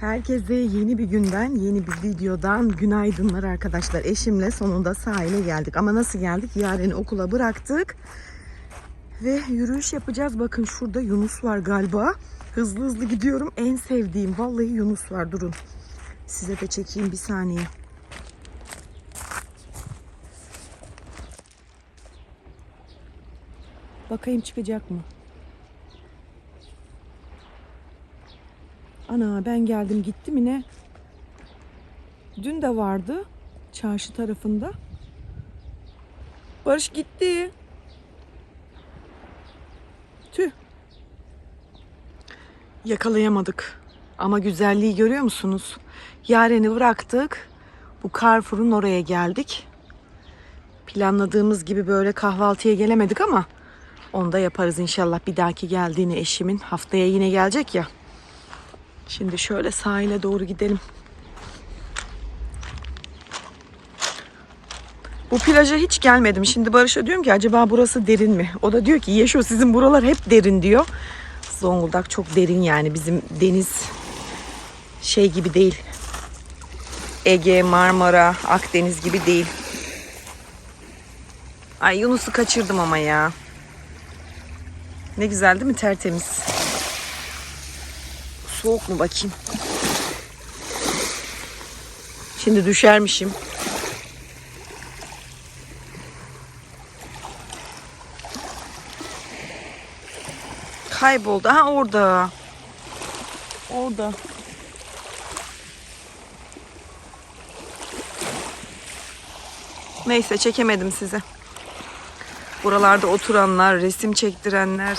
Herkese yeni bir günden, yeni bir videodan günaydınlar arkadaşlar. Eşimle sonunda sahile geldik. Ama nasıl geldik? Yarın okula bıraktık. Ve yürüyüş yapacağız. Bakın şurada Yunus var galiba. Hızlı hızlı gidiyorum. En sevdiğim vallahi Yunus var. Durun. Size de çekeyim bir saniye. Bakayım çıkacak mı? Ana ben geldim gitti mi ne? Dün de vardı çarşı tarafında. Barış gitti. Tüh. Yakalayamadık. Ama güzelliği görüyor musunuz? Yaren'i bıraktık. Bu Carrefour'un oraya geldik. Planladığımız gibi böyle kahvaltıya gelemedik ama onu da yaparız inşallah. Bir dahaki geldiğini eşimin haftaya yine gelecek ya. Şimdi şöyle sahile doğru gidelim. Bu plaja hiç gelmedim. Şimdi Barış'a diyorum ki acaba burası derin mi? O da diyor ki Yeşo sizin buralar hep derin diyor. Zonguldak çok derin yani bizim deniz şey gibi değil. Ege, Marmara, Akdeniz gibi değil. Ay Yunus'u kaçırdım ama ya. Ne güzel değil mi tertemiz. Soğuk mu bakayım? Şimdi düşermişim. Kayboldu. Ha orada. Orada. Neyse çekemedim size. Buralarda oturanlar, resim çektirenler.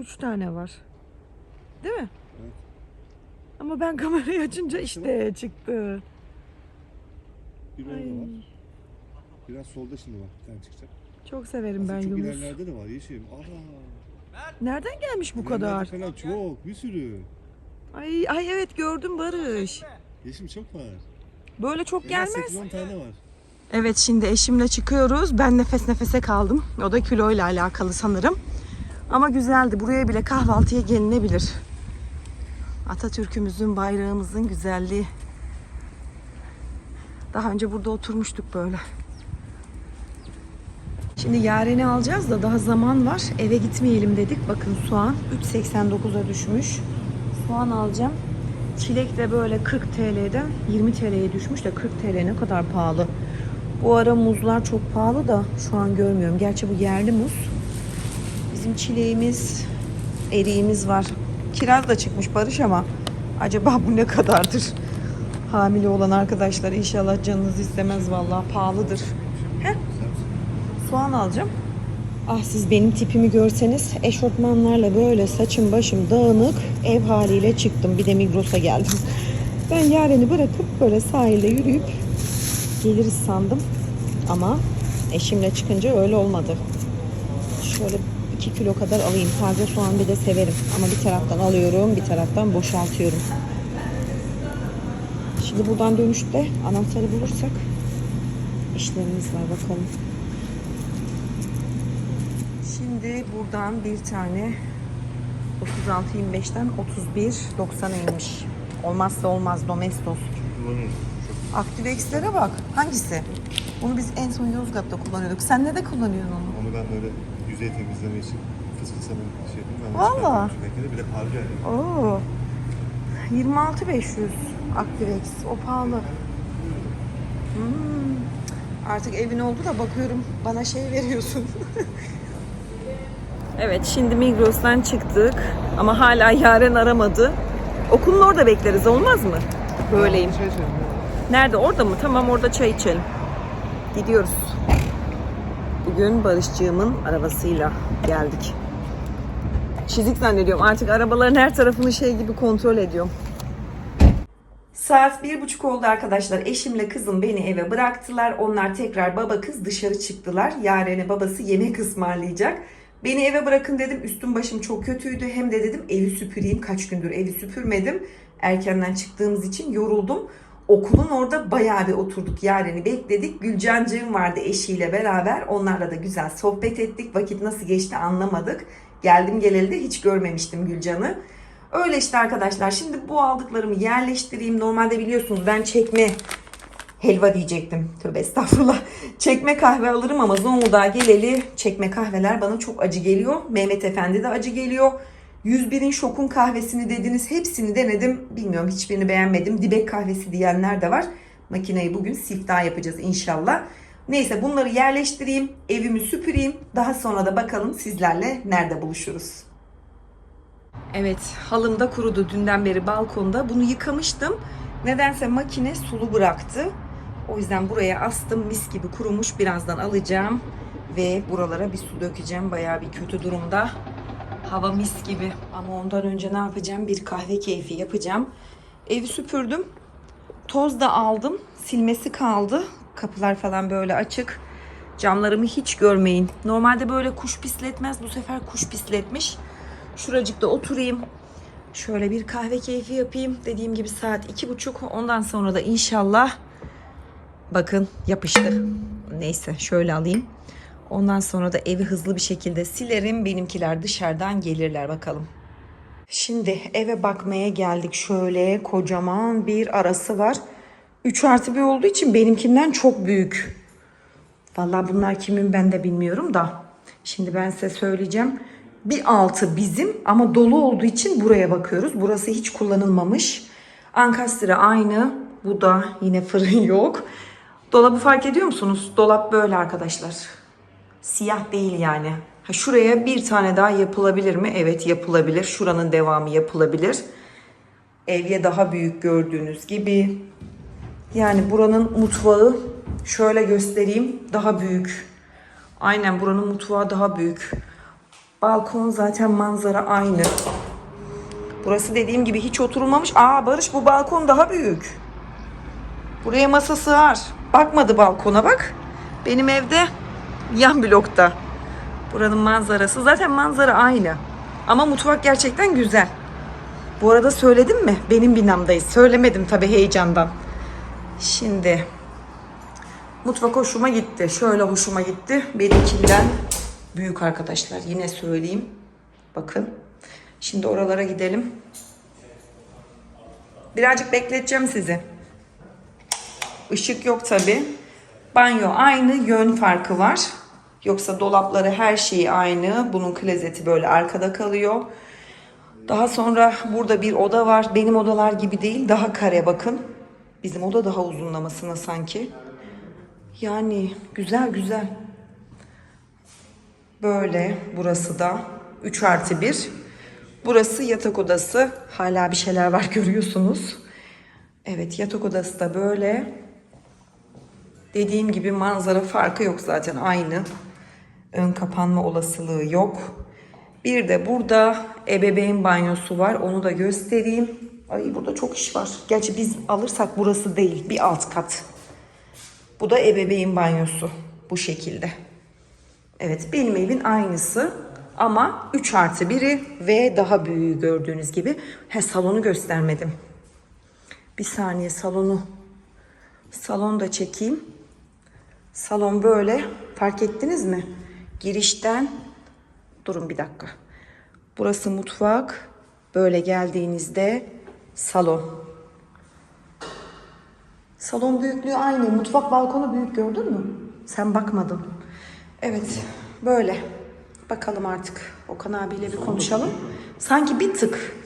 Üç tane var. Değil mi? Evet. Ama ben kamerayı açınca işte çıktı. Bir orada Ay, var. Biraz solda şimdi var. Bir tane çıkacak. çok severim Aslında ben çok Yunus. ilerlerde de var yeşim. Aa. Nereden gelmiş bu ilerlerde kadar? Falan çok. Bir sürü. Ay ay evet gördüm Barış. Yeşim çok var. Böyle çok En az gelmez. 8-10 tane var. Evet şimdi eşimle çıkıyoruz. Ben nefes nefese kaldım. O da kiloyla alakalı sanırım. Ama güzeldi. Buraya bile kahvaltıya gelinebilir. Atatürk'ümüzün, bayrağımızın güzelliği. Daha önce burada oturmuştuk böyle. Şimdi Yaren'i alacağız da daha zaman var. Eve gitmeyelim dedik. Bakın soğan 3.89'a düşmüş. Soğan alacağım. Çilek de böyle 40 TL'den 20 TL'ye düşmüş de 40 TL ne kadar pahalı. Bu ara muzlar çok pahalı da şu an görmüyorum. Gerçi bu yerli muz. Bizim çileğimiz, eriğimiz var. Kiraz da çıkmış Barış ama acaba bu ne kadardır? Hamile olan arkadaşlar inşallah canınız istemez vallahi pahalıdır. Heh, soğan alacağım. Ah siz benim tipimi görseniz eşofmanlarla böyle saçım başım dağınık ev haliyle çıktım. Bir de Migros'a geldim. Ben Yaren'i bırakıp böyle sahilde yürüyüp geliriz sandım. Ama eşimle çıkınca öyle olmadı. Şöyle 2 kilo kadar alayım. Taze soğan bir de severim. Ama bir taraftan alıyorum, bir taraftan boşaltıyorum. Şimdi buradan dönüşte anahtarı bulursak işlerimiz var bakalım. Şimdi buradan bir tane 36.25'ten 31.90'a inmiş. Olmazsa olmaz Domestos. Activex'lere bak. Hangisi? Bunu biz en son Yozgat'ta kullanıyorduk. Sen ne de kullanıyorsun onu? Onu ben böyle yüzey temizleme için fısfısını şey de Valla. Bir de yani. Oo. 26.500 Activex. O pahalı. Hmm. Artık evin oldu da bakıyorum bana şey veriyorsun. evet şimdi Migros'tan çıktık ama hala Yaren aramadı. Okulun orada bekleriz olmaz mı? Böyleyim. Nerede? Orada mı? Tamam orada çay içelim. Gidiyoruz. Bugün Barışçığımın arabasıyla geldik. Çizik zannediyorum. Artık arabaların her tarafını şey gibi kontrol ediyorum. Saat bir buçuk oldu arkadaşlar. Eşimle kızım beni eve bıraktılar. Onlar tekrar baba kız dışarı çıktılar. Yaren'e babası yemek ısmarlayacak. Beni eve bırakın dedim. Üstüm başım çok kötüydü. Hem de dedim evi süpüreyim. Kaç gündür evi süpürmedim. Erkenden çıktığımız için yoruldum. Okulun orada bayağı bir oturduk. Yaren'i bekledik. Gülcancığım vardı eşiyle beraber. Onlarla da güzel sohbet ettik. Vakit nasıl geçti anlamadık. Geldim geleli de hiç görmemiştim Gülcan'ı. Öyle işte arkadaşlar. Şimdi bu aldıklarımı yerleştireyim. Normalde biliyorsunuz ben çekme helva diyecektim. Tövbe estağfurullah. Çekme kahve alırım ama Zonguldak'a geleli çekme kahveler bana çok acı geliyor. Mehmet Efendi de acı geliyor. 101'in şokun kahvesini dediniz. Hepsini denedim. Bilmiyorum hiçbirini beğenmedim. Dibek kahvesi diyenler de var. Makineyi bugün siftah yapacağız inşallah. Neyse bunları yerleştireyim. Evimi süpüreyim. Daha sonra da bakalım sizlerle nerede buluşuruz. Evet halım da kurudu dünden beri balkonda. Bunu yıkamıştım. Nedense makine sulu bıraktı. O yüzden buraya astım. Mis gibi kurumuş. Birazdan alacağım. Ve buralara bir su dökeceğim. Bayağı bir kötü durumda. Hava mis gibi. Ama ondan önce ne yapacağım? Bir kahve keyfi yapacağım. Evi süpürdüm. Toz da aldım. Silmesi kaldı. Kapılar falan böyle açık. Camlarımı hiç görmeyin. Normalde böyle kuş pisletmez. Bu sefer kuş pisletmiş. Şuracıkta oturayım. Şöyle bir kahve keyfi yapayım. Dediğim gibi saat iki buçuk. Ondan sonra da inşallah bakın yapıştı. Neyse şöyle alayım. Ondan sonra da evi hızlı bir şekilde silerim. Benimkiler dışarıdan gelirler bakalım. Şimdi eve bakmaya geldik. Şöyle kocaman bir arası var. 3 artı bir olduğu için benimkinden çok büyük. Vallahi bunlar kimin ben de bilmiyorum da. Şimdi ben size söyleyeceğim. Bir altı bizim ama dolu olduğu için buraya bakıyoruz. Burası hiç kullanılmamış. Ankastre aynı. Bu da yine fırın yok. Dolabı fark ediyor musunuz? Dolap böyle arkadaşlar. Siyah değil yani. Ha, şuraya bir tane daha yapılabilir mi? Evet yapılabilir. Şuranın devamı yapılabilir. Evye daha büyük gördüğünüz gibi. Yani buranın mutfağı şöyle göstereyim daha büyük. Aynen buranın mutfağı daha büyük. Balkon zaten manzara aynı. Burası dediğim gibi hiç oturulmamış. Aa Barış bu balkon daha büyük. Buraya masa sığar. Bakmadı balkona bak. Benim evde yan blokta. Buranın manzarası zaten manzara aynı. Ama mutfak gerçekten güzel. Bu arada söyledim mi? Benim binamdayız. Söylemedim tabii heyecandan. Şimdi mutfak hoşuma gitti. Şöyle hoşuma gitti. Benimkinden büyük arkadaşlar. Yine söyleyeyim. Bakın. Şimdi oralara gidelim. Birazcık bekleteceğim sizi. Işık yok tabi. Banyo aynı yön farkı var. Yoksa dolapları her şeyi aynı. Bunun klozeti böyle arkada kalıyor. Daha sonra burada bir oda var. Benim odalar gibi değil. Daha kare bakın. Bizim oda daha uzunlamasına sanki. Yani güzel güzel. Böyle burası da 3 artı 1. Burası yatak odası. Hala bir şeyler var görüyorsunuz. Evet yatak odası da böyle. Dediğim gibi manzara farkı yok zaten aynı. Ön kapanma olasılığı yok. Bir de burada ebeveyn banyosu var. Onu da göstereyim. Ay burada çok iş var. Gerçi biz alırsak burası değil. Bir alt kat. Bu da ebeveyn banyosu. Bu şekilde. Evet benim evin aynısı. Ama 3 artı biri ve daha büyüğü gördüğünüz gibi. He salonu göstermedim. Bir saniye salonu. Salonu da çekeyim. Salon böyle. Fark ettiniz mi? Girişten durun bir dakika. Burası mutfak. Böyle geldiğinizde salon. Salon büyüklüğü aynı. Mutfak balkonu büyük gördün mü? Sen bakmadın. Evet böyle. Bakalım artık Okan abiyle bir konuşalım. Sanki bir tık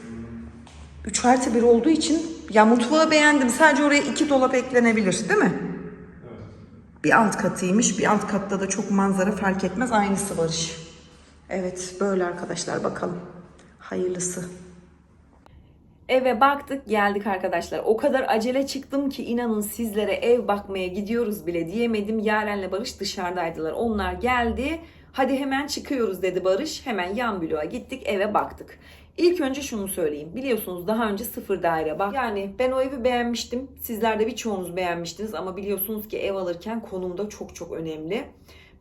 3 artı 1 olduğu için ya mutfağı beğendim. Sadece oraya iki dolap eklenebilir değil mi? Bir alt katıymış. Bir alt katta da çok manzara fark etmez. Aynısı Barış. Evet böyle arkadaşlar bakalım. Hayırlısı. Eve baktık geldik arkadaşlar. O kadar acele çıktım ki inanın sizlere ev bakmaya gidiyoruz bile diyemedim. Yaren'le Barış dışarıdaydılar. Onlar geldi. Hadi hemen çıkıyoruz dedi Barış. Hemen yan bloğa gittik eve baktık. İlk önce şunu söyleyeyim. Biliyorsunuz daha önce sıfır daire bak. Yani ben o evi beğenmiştim. Sizler de birçoğunuz beğenmiştiniz ama biliyorsunuz ki ev alırken konum da çok çok önemli.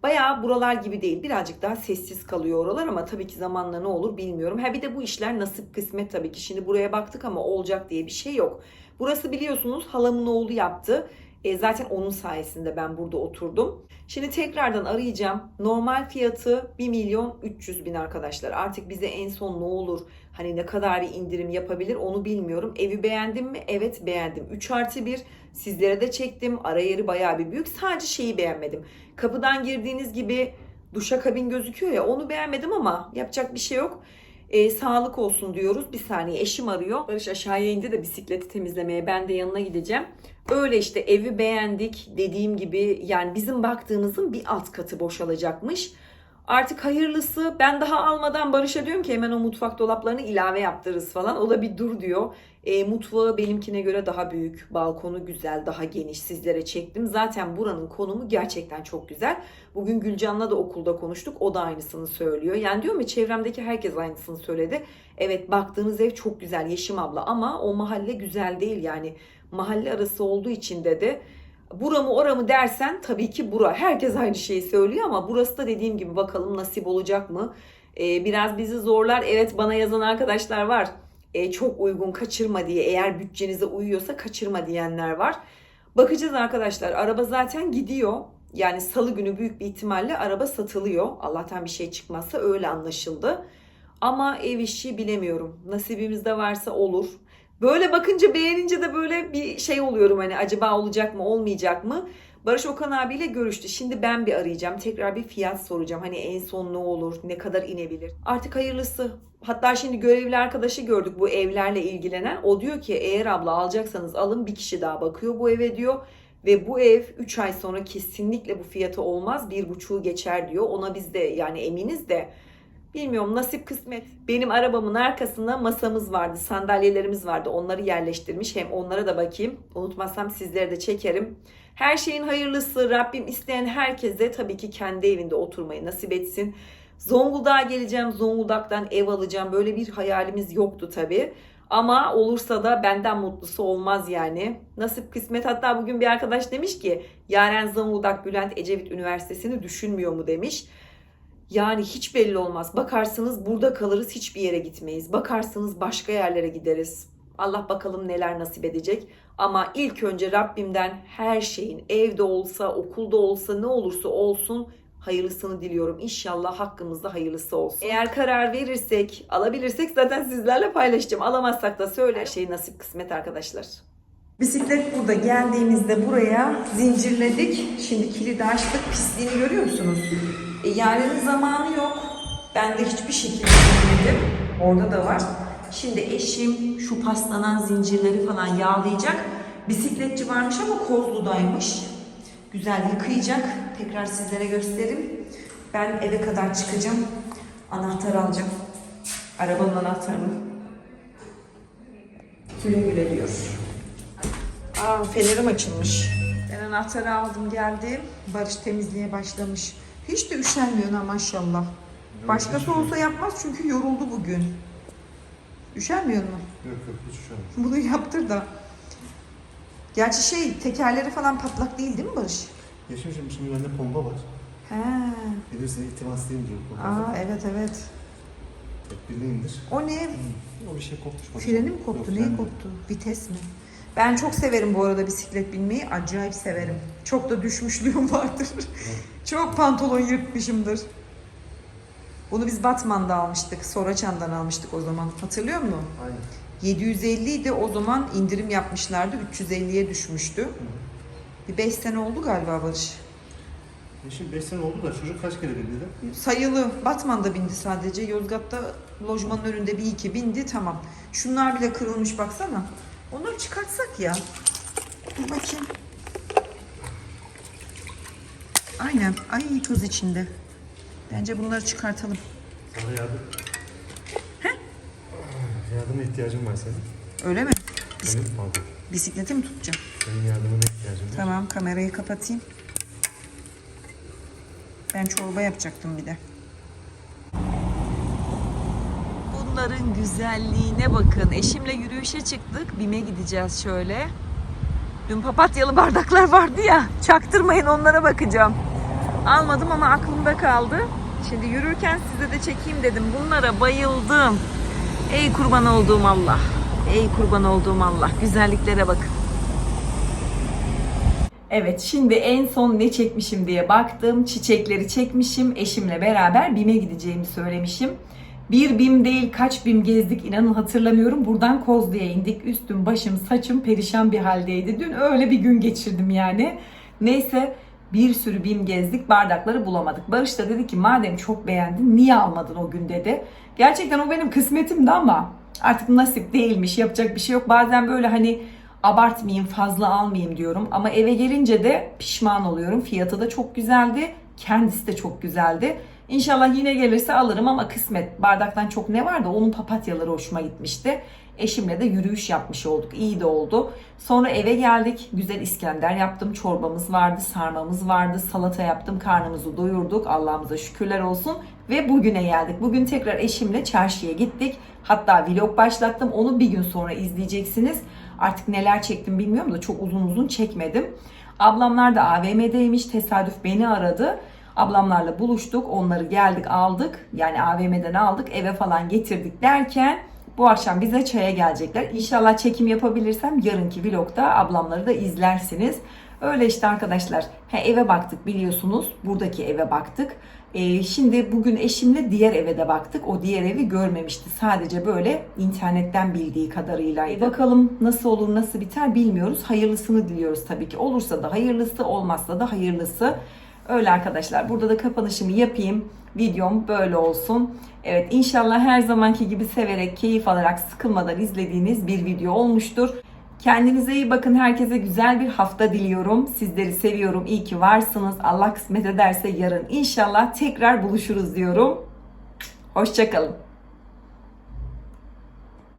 Bayağı buralar gibi değil. Birazcık daha sessiz kalıyor oralar ama tabii ki zamanla ne olur bilmiyorum. Ha bir de bu işler nasip kısmet tabii ki. Şimdi buraya baktık ama olacak diye bir şey yok. Burası biliyorsunuz halamın oğlu yaptı. E, zaten onun sayesinde ben burada oturdum. Şimdi tekrardan arayacağım. Normal fiyatı 1 milyon 300 bin arkadaşlar. Artık bize en son ne olur? Hani ne kadar bir indirim yapabilir onu bilmiyorum. Evi beğendim mi? Evet beğendim. 3 artı 1 sizlere de çektim. Ara yeri bayağı bir büyük. Sadece şeyi beğenmedim. Kapıdan girdiğiniz gibi duşakabin gözüküyor ya onu beğenmedim ama yapacak bir şey yok. Ee, sağlık olsun diyoruz. Bir saniye eşim arıyor. Barış aşağıya indi de bisikleti temizlemeye. Ben de yanına gideceğim. Öyle işte evi beğendik. Dediğim gibi yani bizim baktığımızın bir alt katı boşalacakmış. Artık hayırlısı ben daha almadan Barış'a diyorum ki hemen o mutfak dolaplarını ilave yaptırırız falan. O da bir dur diyor. E, mutfağı benimkine göre daha büyük. Balkonu güzel, daha geniş. Sizlere çektim. Zaten buranın konumu gerçekten çok güzel. Bugün Gülcan'la da okulda konuştuk. O da aynısını söylüyor. Yani diyorum ya çevremdeki herkes aynısını söyledi. Evet baktığınız ev çok güzel Yeşim abla ama o mahalle güzel değil yani. Mahalle arası olduğu için de de Bura mı ora dersen tabii ki bura. Herkes aynı şeyi söylüyor ama burası da dediğim gibi bakalım nasip olacak mı? Ee, biraz bizi zorlar. Evet bana yazan arkadaşlar var. Ee, çok uygun kaçırma diye eğer bütçenize uyuyorsa kaçırma diyenler var. Bakacağız arkadaşlar. Araba zaten gidiyor. Yani salı günü büyük bir ihtimalle araba satılıyor. Allah'tan bir şey çıkmazsa öyle anlaşıldı. Ama ev işi bilemiyorum. Nasibimizde varsa olur. Böyle bakınca beğenince de böyle bir şey oluyorum hani acaba olacak mı olmayacak mı? Barış Okan abiyle görüştü. Şimdi ben bir arayacağım. Tekrar bir fiyat soracağım. Hani en son ne olur? Ne kadar inebilir? Artık hayırlısı. Hatta şimdi görevli arkadaşı gördük bu evlerle ilgilenen. O diyor ki eğer abla alacaksanız alın bir kişi daha bakıyor bu eve diyor. Ve bu ev 3 ay sonra kesinlikle bu fiyatı olmaz. Bir buçuğu geçer diyor. Ona biz de yani eminiz de Bilmiyorum nasip kısmet. Benim arabamın arkasında masamız vardı, sandalyelerimiz vardı. Onları yerleştirmiş. Hem onlara da bakayım. Unutmazsam sizlere de çekerim. Her şeyin hayırlısı Rabbim isteyen herkese tabii ki kendi evinde oturmayı nasip etsin. Zonguldak'a geleceğim. Zonguldak'tan ev alacağım. Böyle bir hayalimiz yoktu tabii. Ama olursa da benden mutlusu olmaz yani. Nasip kısmet. Hatta bugün bir arkadaş demiş ki Yaren Zonguldak Bülent Ecevit Üniversitesi'ni düşünmüyor mu demiş. Yani hiç belli olmaz. Bakarsınız burada kalırız hiçbir yere gitmeyiz. Bakarsınız başka yerlere gideriz. Allah bakalım neler nasip edecek. Ama ilk önce Rabbimden her şeyin evde olsa, okulda olsa, ne olursa olsun hayırlısını diliyorum. İnşallah hakkımızda hayırlısı olsun. Eğer karar verirsek, alabilirsek zaten sizlerle paylaşacağım. Alamazsak da söyle. Her şey nasip kısmet arkadaşlar. Bisiklet burada. Geldiğimizde buraya zincirledik. Şimdi kilidi açtık. Pisliğini görüyor musunuz? E, yarının zamanı yok. Ben de hiçbir şekilde bilmedim. Orada da var. Şimdi eşim şu paslanan zincirleri falan yağlayacak. Bisikletçi varmış ama Kozlu'daymış. Güzel yıkayacak. Tekrar sizlere göstereyim. Ben eve kadar çıkacağım. Anahtar alacağım. Arabanın anahtarını. Güle güle diyor. Aa fenerim açılmış. Ben anahtarı aldım geldim. Barış temizliğe başlamış. Hiç de üşenmiyor ha maşallah. Başkası olsa yapmaz çünkü yoruldu bugün. Üşenmiyor mu? Yok yok hiç an. Bunu yaptır da. Gerçi şey tekerleri falan patlak değil değil mi Barış? Yeşim şimdi, bende pompa var. He. Bilirsin iltimaslıyım diyor pompa. Aa evet evet. Hep birini indir. O ne? O bir şey kopmuş. Freni mi koptu? Yok, Neyi fren- koptu? Vites mi? Ben çok severim bu arada bisiklet binmeyi. Acayip severim. Çok da düşmüşlüğüm vardır. çok pantolon yırtmışımdır. Bunu biz Batman'da almıştık. Soraçan'dan almıştık o zaman. Hatırlıyor musun? Aynen. 750 idi o zaman indirim yapmışlardı. 350'ye düşmüştü. Bir 5 sene oldu galiba Barış. Yeşim 5 sene oldu da çocuk kaç kere bindi de? Sayılı. Batman'da bindi sadece. Yozgat'ta lojmanın önünde bir iki bindi. Tamam. Şunlar bile kırılmış baksana. Onları çıkartsak ya. Dur bakayım. Aynen. Ay toz içinde. Bence bunları çıkartalım. Sana yardım. He? Yardıma ihtiyacım var senin. Öyle mi? Benim pardon. Bisikleti mi tutacağım? Senin yardımına ihtiyacım var. Tamam kamerayı kapatayım. Ben çorba yapacaktım bir de. Bunların güzelliğine bakın. Eşimle yürüyüşe çıktık. BİM'e gideceğiz şöyle. Dün papatyalı bardaklar vardı ya. Çaktırmayın onlara bakacağım. Almadım ama aklımda kaldı. Şimdi yürürken size de çekeyim dedim. Bunlara bayıldım. Ey kurban olduğum Allah. Ey kurban olduğum Allah. Güzelliklere bakın. Evet şimdi en son ne çekmişim diye baktım. Çiçekleri çekmişim. Eşimle beraber BİM'e gideceğimi söylemişim. Bir BİM değil kaç BİM gezdik inanın hatırlamıyorum. Buradan Kozlu'ya indik. Üstüm, başım, saçım perişan bir haldeydi. Dün öyle bir gün geçirdim yani. Neyse bir sürü BİM gezdik. Bardakları bulamadık. Barış da dedi ki madem çok beğendin niye almadın o gün dedi. Gerçekten o benim kısmetimdi ama artık nasip değilmiş. Yapacak bir şey yok. Bazen böyle hani abartmayayım fazla almayayım diyorum. Ama eve gelince de pişman oluyorum. Fiyatı da çok güzeldi. Kendisi de çok güzeldi. İnşallah yine gelirse alırım ama kısmet. Bardaktan çok ne vardı? Onun papatyaları hoşuma gitmişti. Eşimle de yürüyüş yapmış olduk. İyi de oldu. Sonra eve geldik. Güzel İskender yaptım. Çorbamız vardı, sarmamız vardı. Salata yaptım. Karnımızı doyurduk. Allah'ımıza şükürler olsun. Ve bugüne geldik. Bugün tekrar eşimle çarşıya gittik. Hatta vlog başlattım. Onu bir gün sonra izleyeceksiniz. Artık neler çektim bilmiyorum da çok uzun uzun çekmedim. Ablamlar da AVM'deymiş. Tesadüf beni aradı. Ablamlarla buluştuk. Onları geldik aldık. Yani AVM'den aldık. Eve falan getirdik derken bu akşam bize çaya gelecekler. İnşallah çekim yapabilirsem yarınki vlogda ablamları da izlersiniz. Öyle işte arkadaşlar. Ha, eve baktık biliyorsunuz. Buradaki eve baktık. Ee, şimdi bugün eşimle diğer eve de baktık. O diğer evi görmemişti. Sadece böyle internetten bildiği kadarıyla. Bakalım nasıl olur nasıl biter bilmiyoruz. Hayırlısını diliyoruz tabii ki. Olursa da hayırlısı olmazsa da hayırlısı. Öyle arkadaşlar. Burada da kapanışımı yapayım. Videom böyle olsun. Evet inşallah her zamanki gibi severek, keyif alarak, sıkılmadan izlediğiniz bir video olmuştur. Kendinize iyi bakın. Herkese güzel bir hafta diliyorum. Sizleri seviyorum. İyi ki varsınız. Allah kısmet ederse yarın inşallah tekrar buluşuruz diyorum. Hoşçakalın.